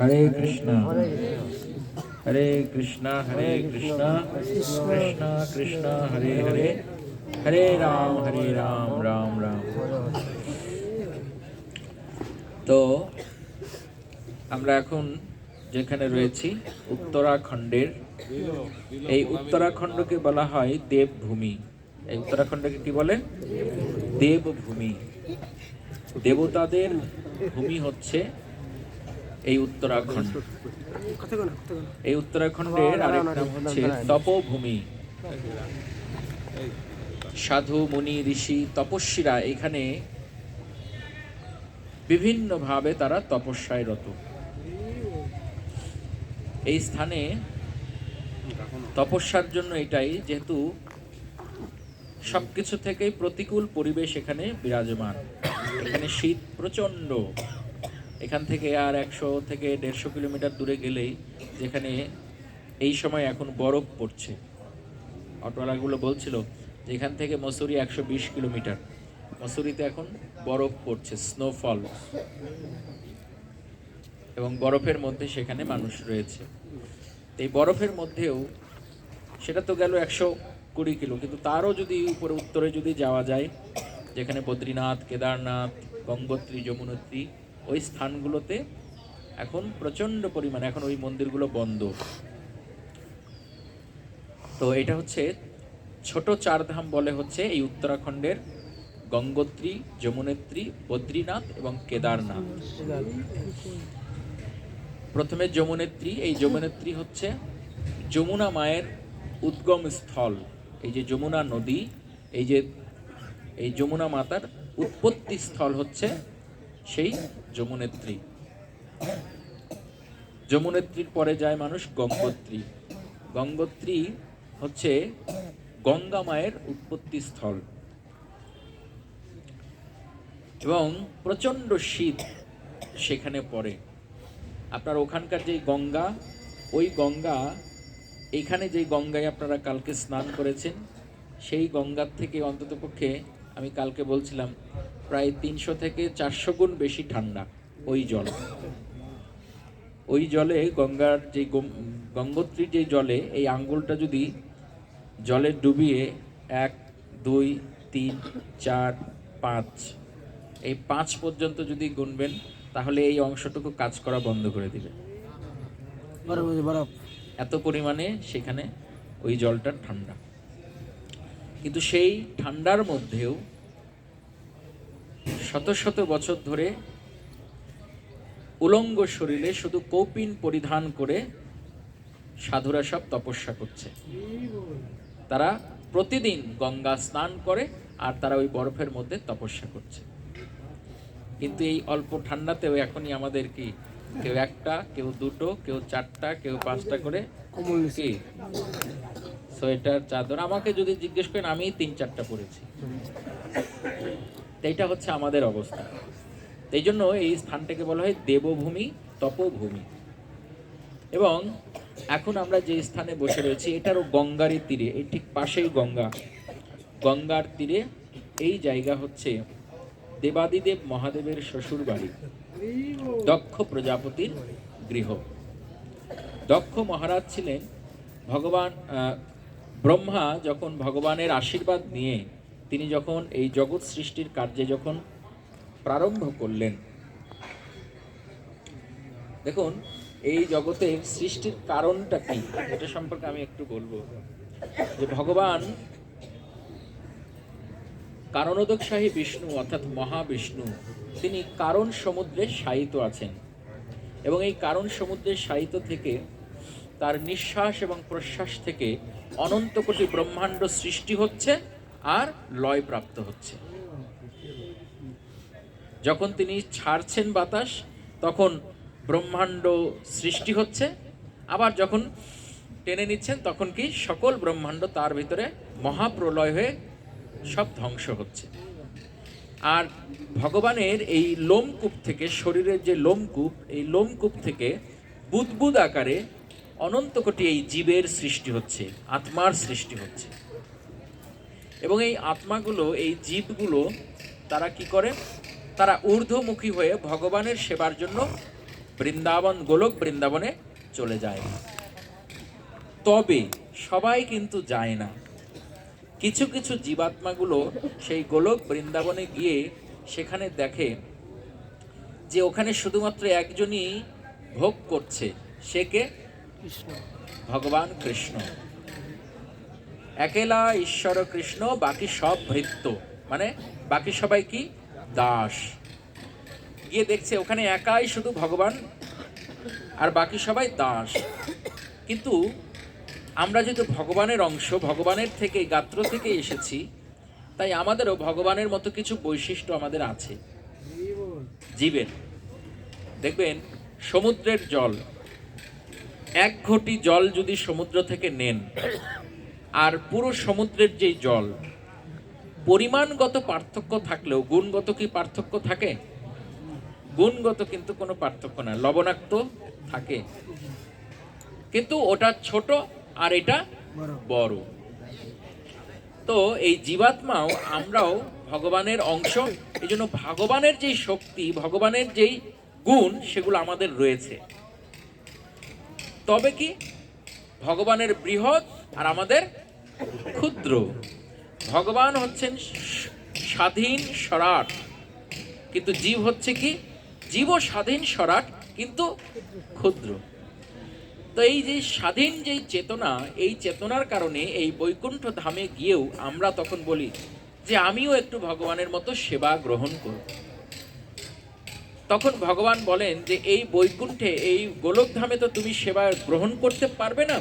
হরে কৃষ্ণ। হরে কৃষ্ণ হরে কৃষ্ণ কৃষ্ণ কৃষ্ণ, হরে হরে। হরে রাম হরে রাম রাম রাম। তো আমরা এখন যেখানে রয়েছি, উত্তরাখণ্ডের। এই উত্তরাখণ্ডকে বলা হয় দেবভূমি। এই উত্তরাখণ্ডকে কি বলে? দেবভূমি। দেবতাদের ভূমি হচ্ছে এই উত্তরাখণ্ড। এই উত্তরাখণ্ডের আরেক নাম হচ্ছে তপভূমি। সাধু মুনি ঋষি তপস্বীরা এখানে বিভিন্নভাবে তারা তপস্যায় রত। এই স্থানে তপস্যার জন্য এটাই যেহেতু সবকিছু থেকেই প্রতিকূল পরিবেশ এখানে বিরাজমান। এখানে শীত প্রচণ্ড। এখান থেকে আর একশো থেকে দেড়শো কিলোমিটার দূরে গেলেই যেখানে এই সময় এখন বরফ পড়ছে। অটোওয়ালাগুলো বলছিল যে এখান থেকে মসুরি একশো বিশ কিলোমিটার। মসুরিতে এখন বরফ পড়ছে স্নোফল এবং বরফের মধ্যে সেখানে মানুষ রয়েছে। এই বরফের মধ্যেও সেটা তো গেল একশো কুড়ি কিলো, কিন্তু তারও যদি উপরে উত্তরে যদি যাওয়া যায়, যেখানে বদ্রীনাথ, কেদারনাথ, গঙ্গোত্রী, যমুনোত্রী ওই স্থানগুলোতে এখন প্রচণ্ড পরিমাণে, এখন ওই মন্দিরগুলো বন্ধ। তো এটা হচ্ছে ছোট চারধাম বলে হচ্ছে এই উত্তরাখণ্ডের গঙ্গোত্রী, যমুনেত্রী, বদ্রীনাথ এবং কেদারনাথ। প্রথমে যমুনেত্রী, এই যমুনেত্রী হচ্ছে যমুনা মায়ের উদ্গম স্থল। এই যে যমুনা নদী, এই যে, এই যমুনা মাতার উৎপত্তি স্থল হচ্ছে সেই যমুনেত্রী। যমুনেত্রীর পরে যায় মানুষ গঙ্গোত্রী। গঙ্গোত্রী হচ্ছে গঙ্গা মায়ের উৎপত্তি স্থল। এবং প্রচণ্ড শীত সেখানে পড়ে। আপনার ওখানকার যেই গঙ্গা, ওই গঙ্গা, এখানে যেই গঙ্গায় আপনারা কালকে স্নান করেছেন, সেই গঙ্গার থেকে অন্ততপক্ষে আমি কালকে বলছিলাম প্রায় তিনশো থেকে চারশো গুণ বেশি ঠান্ডা ওই জল। ওই জলে গঙ্গার যে গঙ্গোত্রী যে জলে এই আঙ্গুলটা যদি জলে ডুবিয়ে এক দুই তিন চার পাঁচ এই পাঁচ পর্যন্ত যদি গুনবেন তাহলে এই অংশটুকু কাজ করা বন্ধ করে দিবে। এত পরিমাণে সেখানে ওই জলটা ঠান্ডা। কিন্তু সেই ঠান্ডার মধ্যেও শত শত বছর ধরে উলঙ্গ শরীরে শুধু কৌপিন পরিধান করে সাধুরা সব তপস্যা করছে। তারা প্রতিদিন গঙ্গা স্নান করে আর তারা ওই বরফের মধ্যে তপস্যা করছে। কিন্তু এই অল্প ঠান্ডাতেও এখনই আমাদের কি কেউ একটা কেউ দুটো কেউ চারটা কেউ পাঁচটা করে কি? সোয়েটার, চাদর। আমাকে যদি জিজ্ঞেস করেন, আমি তিন চারটা পরেছি। এইটা হচ্ছে আমাদের অবস্থা। এই জন্য এই স্থানটাকে বলা হয় দেবভূমি, তপভূমি। এবং এখন আমরা যে স্থানে বসে রয়েছি, এটারও গঙ্গারই তীরে, এই ঠিক পাশেই গঙ্গা। গঙ্গার তীরে এই জায়গা হচ্ছে দেবাদিদেব মহাদেবের শ্বশুর বাড়ি দক্ষ প্রজাপতির গৃহ। দক্ষ মহারাজ ছিলেন ভগবান ব্রহ্মা যখন ভগবানের আশীর্বাদ নিয়ে, তিনি যখন এই জগৎ সৃষ্টির কার্যে যখন প্রারম্ভ করলেন, দেখুন, এই জগতের সৃষ্টির কারণটা কি? এটা সম্পর্কে আমি একটু বলব। যে ভগবান কারণোদকশাহী বিষ্ণু অর্থাৎ মহাবিষ্ণু, তিনি কারণ সমুদ্রে শায়িত আছেন। এবং এই কারণ সমুদ্রের শায়িত থেকে তার নিঃশ্বাস এবং প্রশ্বাস থেকে অনন্ত কোটি ব্রহ্মাণ্ড সৃষ্টি হচ্ছে আর লয় প্রাপ্ত হচ্ছে। যখন তিনি ছাড়ছেন বাতাস, তখন ব্রহ্মাণ্ড সৃষ্টি হচ্ছে। আবার যখন টেনে নিচ্ছেন, তখন কি সকল ব্রহ্মাণ্ড তার ভিতরে মহাপ্রলয় হয়ে সব ধ্বংস হচ্ছে। আর ভগবানের এই লোমকূপ থেকে, শরীরের যে লোমকূপ, এই লোমকূপ থেকে বুদবুদ আকারে অনন্ত কোটি এই জীবের সৃষ্টি হচ্ছে, আত্মার সৃষ্টি হচ্ছে। এবং এই আত্মাগুলো, এই জীবগুলো তারা কি করে? তারা ঊর্ধ্বমুখী হয়ে ভগবানের সেবার জন্য বৃন্দাবন, গোলক বৃন্দাবনে চলে যায়। তবে সবাই কিন্তু যায় না। কিছু কিছু জীবাত্মাগুলো সেই গোলক বৃন্দাবনে গিয়ে সেখানে দেখে যে ওখানে শুধুমাত্র একজনই ভোগ করছে, সে কে? ভগবান কৃষ্ণ। একেলা ঈশ্বর কৃষ্ণ বাকি সব ভৃত্য। মানে বাকি সবাই কি? দাস। গিয়ে দেখছে ওখানে একাই শুধু ভগবান আর বাকি সবাই দাস। কিন্তু আমরা যেহেতু ভগবানের অংশ ভগবানের থেকে গাত্র থেকে এসেছি তাই আমাদেরও ভগবানের মতো কিছু বৈশিষ্ট্য আমাদের আছে। জীবের। দেখবেন সমুদ্রের জল। এক ঘটি জল যদি সমুদ্র থেকে নেন, আর পুরো সমুদ্রের যেই জল, পরিমাণগত পার্থক্য থাকলেও গুণগত কি পার্থক্য থাকে? গুণগত কিন্তু কোনো পার্থক্য না, লবণাক্ত থাকে। কিন্তু ওটা ছোট আর এটা বড়। তো এই জীবাত্মাও আমরাও ভগবানের অংশ, এই জন্য ভগবানের যেই শক্তি, ভগবানের যেই গুণ, সেগুলো আমাদের রয়েছে। তবে কি ভগবানের বৃহৎ আর আমাদের ক্ষুদ্র? ভগবান হচ্ছেন স্বাধীন স্বরাট কিন্তু জীব হচ্ছে কি? জীব স্বাধীন স্বরাট কিন্তু ক্ষুদ্র। তো এই যে স্বাধীন যেই চেতনা, এই চেতনার কারণে এই বৈকুণ্ঠ ধামে গিয়েও আমরা তখন বলি যে, আমিও একটু ভগবানের মতো সেবা গ্রহণ করব। তখন ভগবান বলেন যে, এই বৈকুণ্ঠে, এই গোলকধামে তো তুমি সেবা গ্রহণ করতে পারবে না।